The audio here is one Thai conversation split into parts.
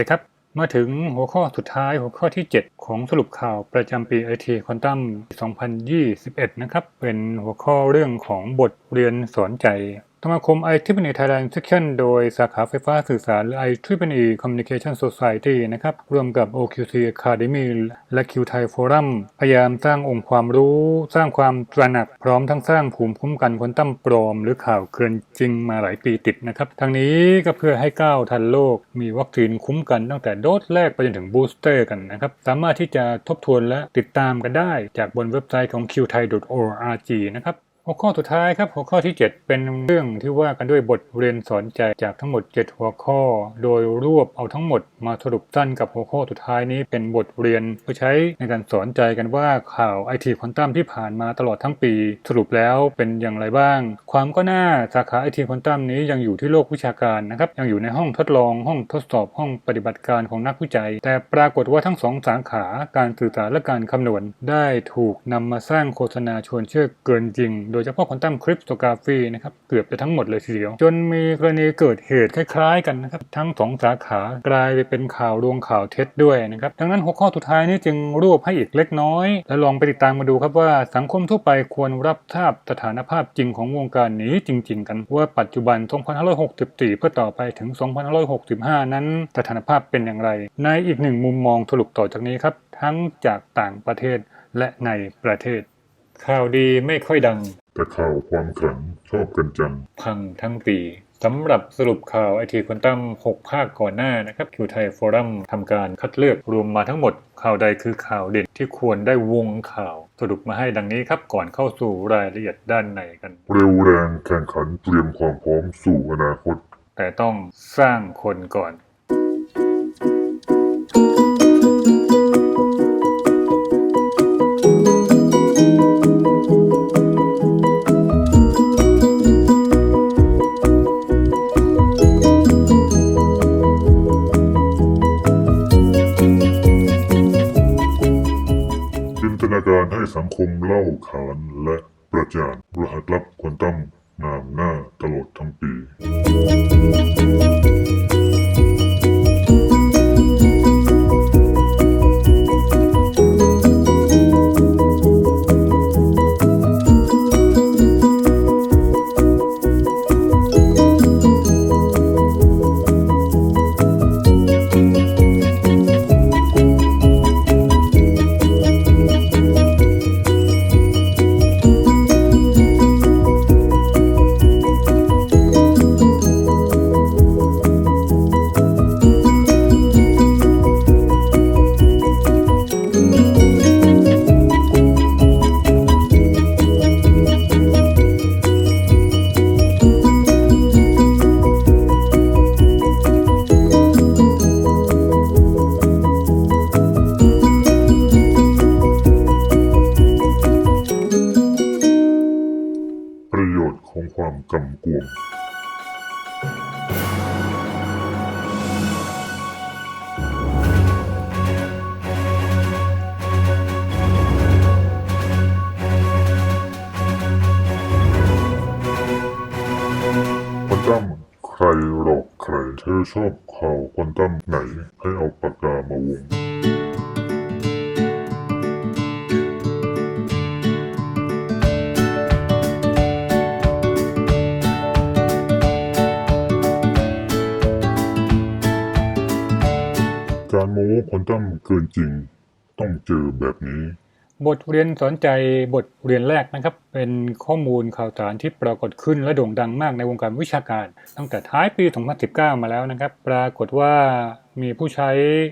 ดีครับ มาถึงหัวข้อสุดท้ายหัวข้อที่ 7 ของสรุปข่าวประจำปี IT Quantum 2021 นะครับ เป็นหัวข้อเรื่องของบทเรียนสอนใจ สมาคม i t r i p l e Thailand Section โดยสาขาไฟฟ้าสื่อสาร หรือ i t r i p l e Communication Society นะครับร่วมกับ OQC Academy และ Q Thai Forum พยายามสร้างองค์ความรู้ สร้างความตระหนักพร้อมทั้งสร้างภูมิคุ้มกันคนตั้มปลอม หรือข่าวเกินจริงมาหลายปีติดนะครับทั้งนี้ก็เพื่อให้ก้าวทันโลก มีวัคซีนคุ้มกันตั้งแต่โดสแรกไปจนถึงบูสเตอร์กันนะครับสามารถที่จะทบทวนและติดตามกันได้ จากบนเว็บไซต์ของ qthai.org นะครับ หัวข้อสุดท้ายครับหัวข้อที่ 7 เป็นเรื่องที่ว่ากันด้วยบทเรียนสอนใจจากทั้งหมด 7 หัวข้อ โดยรวบเอาทั้งหมดมาสรุปสั้นกับหัวข้อสุดท้ายนี้เป็นบทเรียนเพื่อใช้ในการสอนใจกันว่าข่าวไอทีควอนตัมที่ผ่านมาตลอดทั้งปี สรุปแล้วเป็นอย่างไรบ้าง ความก็น่าสาขาไอทีควอนตัมนี้ยังอยู่ที่โลกวิชาการนะครับยังอยู่ในห้องทดลองห้องทดสอบห้องปฏิบัติการของนักวิจัย แต่ปรากฏว่าทั้งสองสาขาการสื่อสารและการคำนวณ ได้ถูกนำมาสร้างโฆษณาชวนเชื่อเกินจริงโดยเฉพาะควอนตัมคริปโตกราฟีนะครับเกือบจะทั้งหมดเลยทีเดียว จนมีกรณีเกิดเหตุคล้ายๆกันนะครับทั้งสองสาขากลายไปเป็นข่าวลวงข่าวเท็จด้วยนะครับดังนั้นหัวข้อสุดท้ายนี้จึงรวบให้อีกเล็กน้อย และลองไปติดตามมาดูครับว่าสังคมทั่วไปควรรับทราบสถานภาพจริงของวงการนี้จริง ๆ กัน ว่าปัจจุบัน 2564 เพื่อต่อไปถึง 2565 นั้นสถานภาพเป็นอย่างไร ในอีกหนึ่งมุมมองสรุปต่อจากนี้ครับ ทั้งจากต่างประเทศและในประเทศ ข่าวดีไม่ค่อยดัง แต่ข่าวความขลังชอบกันจัง พังทั้งปีสำหรับสรุปข่าวไอทีควอนตัม6 ภาคก่อนหน้านะครับคิวไทยฟอรัมทำการคัดเลือกรวมมาทั้งหมด ข่าวใดคือข่าวเด่นที่ควรได้วงข่าว สรุปมาให้ดังนี้ครับ ก่อนเข้าสู่รายละเอียดด้านในกัน เร็วแรงแข่งขันเตรียมความพร้อมสู่อนาคต แต่ต้องสร้างคนก่อน การให้สังคมเล่าขานและประจานรหัสลับควอนตัมงามหน้าตลอดทั้งปี อชอบข่าวควอนตัมไหน ให้เอาปากกามาวงการโม้ควอนตัมเกินจริง ต้องเจอแบบนี้ บทเรียนสอนใจบทเรียนแรกนะครับ เป็นข้อมูลข่าวสารที่ปรากฏขึ้นและโด่งดังมากในวงการวิชาการ ตั้งแต่ท้ายปี 2019 มาแล้วนะครับ ปรากฏว่ามีผู้ใช้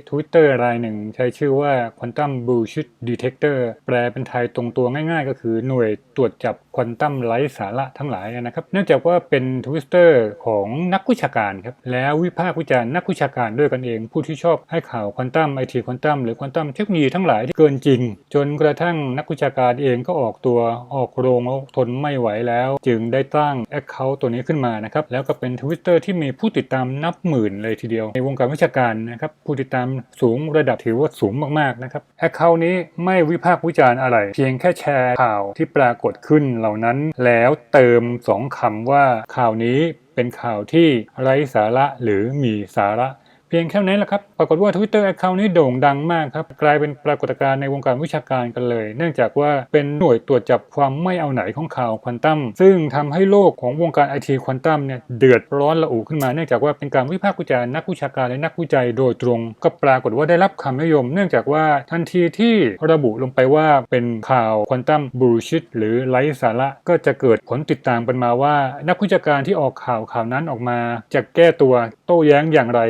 Twitter รายหนึ่ง ใช้ชื่อว่า Quantum Bullshit Detector แปลเป็นไทยตรงตัวง่ายๆ ก็คือหน่วยตรวจจับควอนตัมไร้สาระทั้งหลายนะครับ เนื่องจากว่าเป็น Twitter ของนักวิชาการครับ แล้ววิพากษ์วิจารณ์นักวิชาการด้วยกันเอง ผู้ที่ชอบให้ข่าวควอนตัมไอทีควอนตัมหรือควอนตัมเทคโนโลยีทั้งหลายที่เกินจริง จนกระทั่งนักวิชาการเองก็ออกตัวออกโรงแล้วทนไม่ไหวแล้ว จึงได้ตั้ง Account ตัวนี้ขึ้นมานะครับแล้วก็เป็น Twitter ที่มีผู้ติดตามนับหมื่นเลยทีเดียวในวงการวิชาการนะครับผู้ติดตามสูงระดับถือว่าสูงมากๆนะครับแอคเคาท์นี้ไม่วิพากษ์วิจารณ์อะไร เพียงแค่แชร์ข่าวที่ปรากฏขึ้นเหล่านั้น แล้วเติมสองคำว่าข่าวนี้เป็นข่าวที่ไร้สาระหรือมีสาระ เพียงแค่นั้นแหละครับ ปรากฏว่า Twitter Account นี้โด่งดังมากครับ กลายเป็นปรากฏการณ์ในวงการวิชาการกันเลย เนื่องจากว่าเป็นหน่วยตรวจจับความไม่เอาไหนของข่าวควอนตัม ซึ่งทำให้โลกของวงการไอทีควอนตัมเนี่ยเดือดร้อนระอุขึ้นมา เนื่องจากว่าเป็นการวิพากษ์วิจารณ์นักวิชาการและนักวิจัยโดยตรง ก็ปรากฏว่าได้รับคำนิยม เนื่องจากว่าทันทีที่ระบุลงไปว่าเป็นข่าวควอนตัมบูชิตหรือไร้สาระ ก็จะเกิดผลติดตามกันมาว่า นักวิชาการที่ออกข่าวข่าวนั้นออกมา จะแก้ตัวโต้แย้งอย่างไร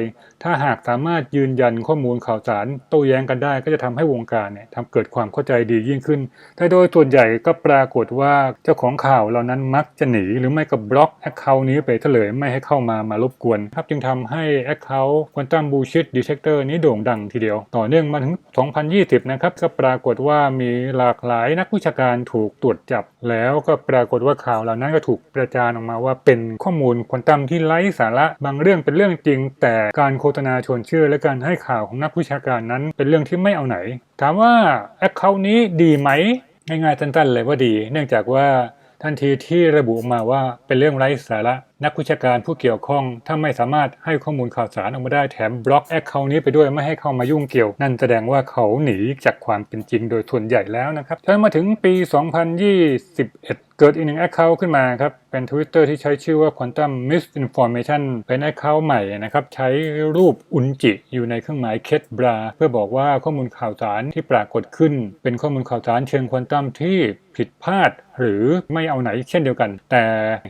ถ้า้าหากสามารถยืนยันข้อมูลข่าวสารโต้แย้งกันได้ก็จะทำให้วงการเนี่ยทำเกิดความเข้าใจดียิ่งขึ้น แต่โดยส่วนใหญ่ก็ปรากฏว่าเจ้าของข่าวเหล่านั้นมักจะหนีหรือไม่ก็บล็อกแอคเคาท์นี้ไปเฉลยไม่ให้เข้ามามารบกวนครับจึงทำให้แอคเคาท์ควอนตัมบูชิตดีเทคเตอร์นี้โด่งดังทีเดียว ต่อเนื่องมาถึง 2020 นะครับก็ปรากฏว่ามีหลากหลายนักวิชาการถูกตรวจจับ แล้วก็ปรากฏว่าข่าวเหล่านั้นก็ถูกประจานออกมาว่าเป็นข้อมูลควอนตัมที่ไร้สาระบางเรื่องเป็นเรื่องจริง แต่การโฆษณาชวนเชื่อและการให้ข่าวของนักวิชาการนั้น เป็นเรื่องที่ไม่เอาไหน ถามว่าแอคเคาท์นี้ดีไหมง่ายๆสั้นๆเลยว่าดี เนื่องจากว่าทันทีที่ระบุออกมาว่าเป็นเรื่องไร้สาระ นักวิชาการผู้เกี่ยวข้อง ถ้าไม่สามารถให้ข้อมูลข่าวสารออกมาได้แถมบล็อกแอคเคาท์นี้ไปด้วยไม่ให้เข้ามายุ่งเกี่ยว นั่นแสดงว่าเขาหนีจากความเป็นจริงโดยส่วนใหญ่แล้วนะครับจนมาถึงปี 2021เกิดอีกหนึ่งแอคเคาท์ขึ้นมาครับ เป็น Twitter ที่ใช้ชื่อว่า Quantum Misinformation เป็นแอคเคาท์ใหม่นะครับ ใช้รูปอุนจิอยู่ในเครื่องหมายเคสบราเพื่อบอกว่าข้อมูลข่าวสารที่ปรากฏขึ้น เป็นข้อมูลข่าวสารเชิงควอนตัมที่ผิดพลาด หรือไม่เอาไหนเช่นเดียวกัน แต่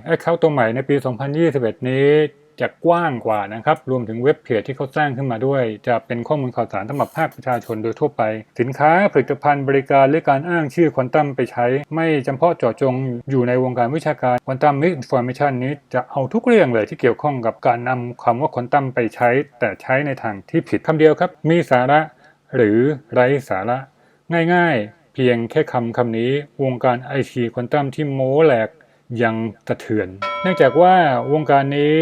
แอคเคาท์ตัวใหม่ในปี2021 นี้จะกว้างกว่านะครับ รวมถึงเว็บเพจที่เขาสร้างขึ้นมาด้วย จะเป็นข้อมูลข่าวสารสำหรับภาคประชาชนโดยทั่วไป สินค้าผลิตภัณฑ์บริการหรือการอ้างชื่อควอนตัมไปใช้ ไม่จำเพาะเจาะจงอยู่ในวงการวิชาการควอนตัมมิสอินฟอร์เมชันนี้จะเอาทุกเรื่องเลยที่เกี่ยวข้องกับการนำคำว่าควอนตัมไปใช้ แต่ใช้ในทางที่ผิดคำเดียวครับ มีสาระ หรือไร้สาระ ง่าย ๆ เพียงแค่คำคำนี้ วงการไอทีควอนตัมที่โม้แหลกยังสะเทือน เนื่องจากว่าวงการนี้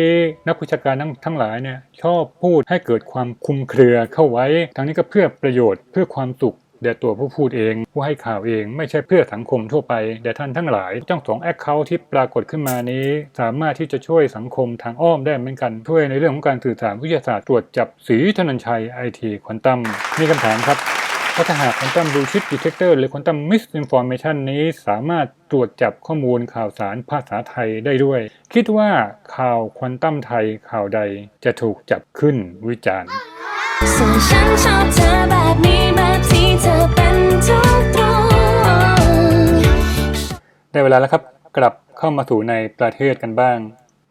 นักวิชาการทั้งทั้งหลายเนี่ยชอบพูดให้เกิดความคุมเครือเข้าไว้ ทั้งนี้ก็เพื่อประโยชน์เพื่อความสุขแด่ตัวผู้พูดเอง ผู้ให้ข่าวเอง ไม่ใช่เพื่อสังคมทั่วไปแด่ท่านทั้งหลายเจ้าของแอคเคาท์ที่ปรากฏขึ้นมานี้ สามารถที่จะช่วยสังคมทางอ้อมได้เหมือนกัน ช่วยในเรื่องของการสื่อสารวิทยาศาสตร์ตรวจจับสีธนัญชัยไอทีควอนตัมมีคำถามครับ เพราะถ้าหากควอนตัมบูชิ t ดีเทคเตอร์หรือควอนตัมมิสอินฟอร์เมชันนี้สามารถตรวจจับข้อมูลข่าวสารภาษาไทยได้ด้วย คิดว่าข่าวควอนตัมไทยข่าวใดจะถูกจับขึ้นวิจารณ์ส่วนฉันชอบเธอแบบนี้แบบที่เธอเป็นทุกตรงได้เวลาแล้วครับ กลับเข้ามาสู่ในประเทศกันบ้าง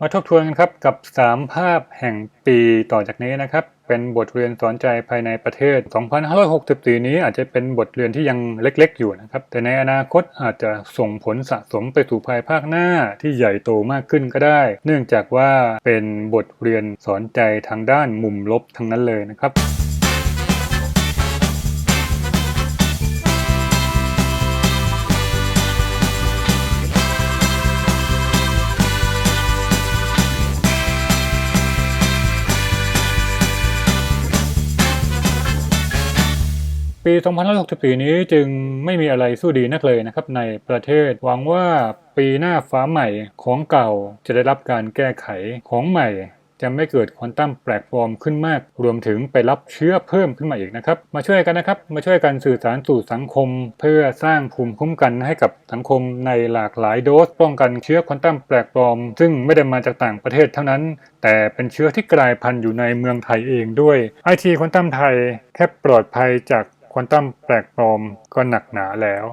มาทบทวนกันครับกับ 3 ภาพแห่งปีต่อจากนี้นะครับ เป็นบทเรียนสอนใจภายในประเทศ 2564 นี้อาจจะเป็นบทเรียนที่ยังเล็กๆอยู่นะครับ แต่ในอนาคตอาจจะส่งผลสะสมไปสู่ภายภาคหน้าที่ใหญ่โตมากขึ้นก็ได้ เนื่องจากว่าเป็นบทเรียนสอนใจทางด้านมุมลบทั้งนั้นเลยนะครับ ปี 2564 นี้จึงไม่มีอะไรสู้ดีนักเลยนะครับในประเทศ หวังว่าปีหน้าฟ้าใหม่ของเก่าจะได้รับการแก้ไขของใหม่จะไม่เกิดควอนตัมแปลกปลอมขึ้นมาก รวมถึงไปรับเชื้อเพิ่มขึ้นมาอีกนะครับ มาช่วยกันนะครับ มาช่วยกันสื่อสารสู่สังคม เพื่อสร้างภูมิคุ้มกันให้กับสังคมในหลากหลายโดส ป้องกันเชื้อควอนตัมแปลกปลอม ซึ่งไม่ได้มาจากต่างประเทศเท่านั้น แต่เป็นเชื้อที่กลายพันธุ์อยู่ในเมืองไทยเองด้วยไอทีควอนตัมไทยแค่ปลอดภัยจาก ควอนตัมแปลกปลอมก็หนักหนาแล้ว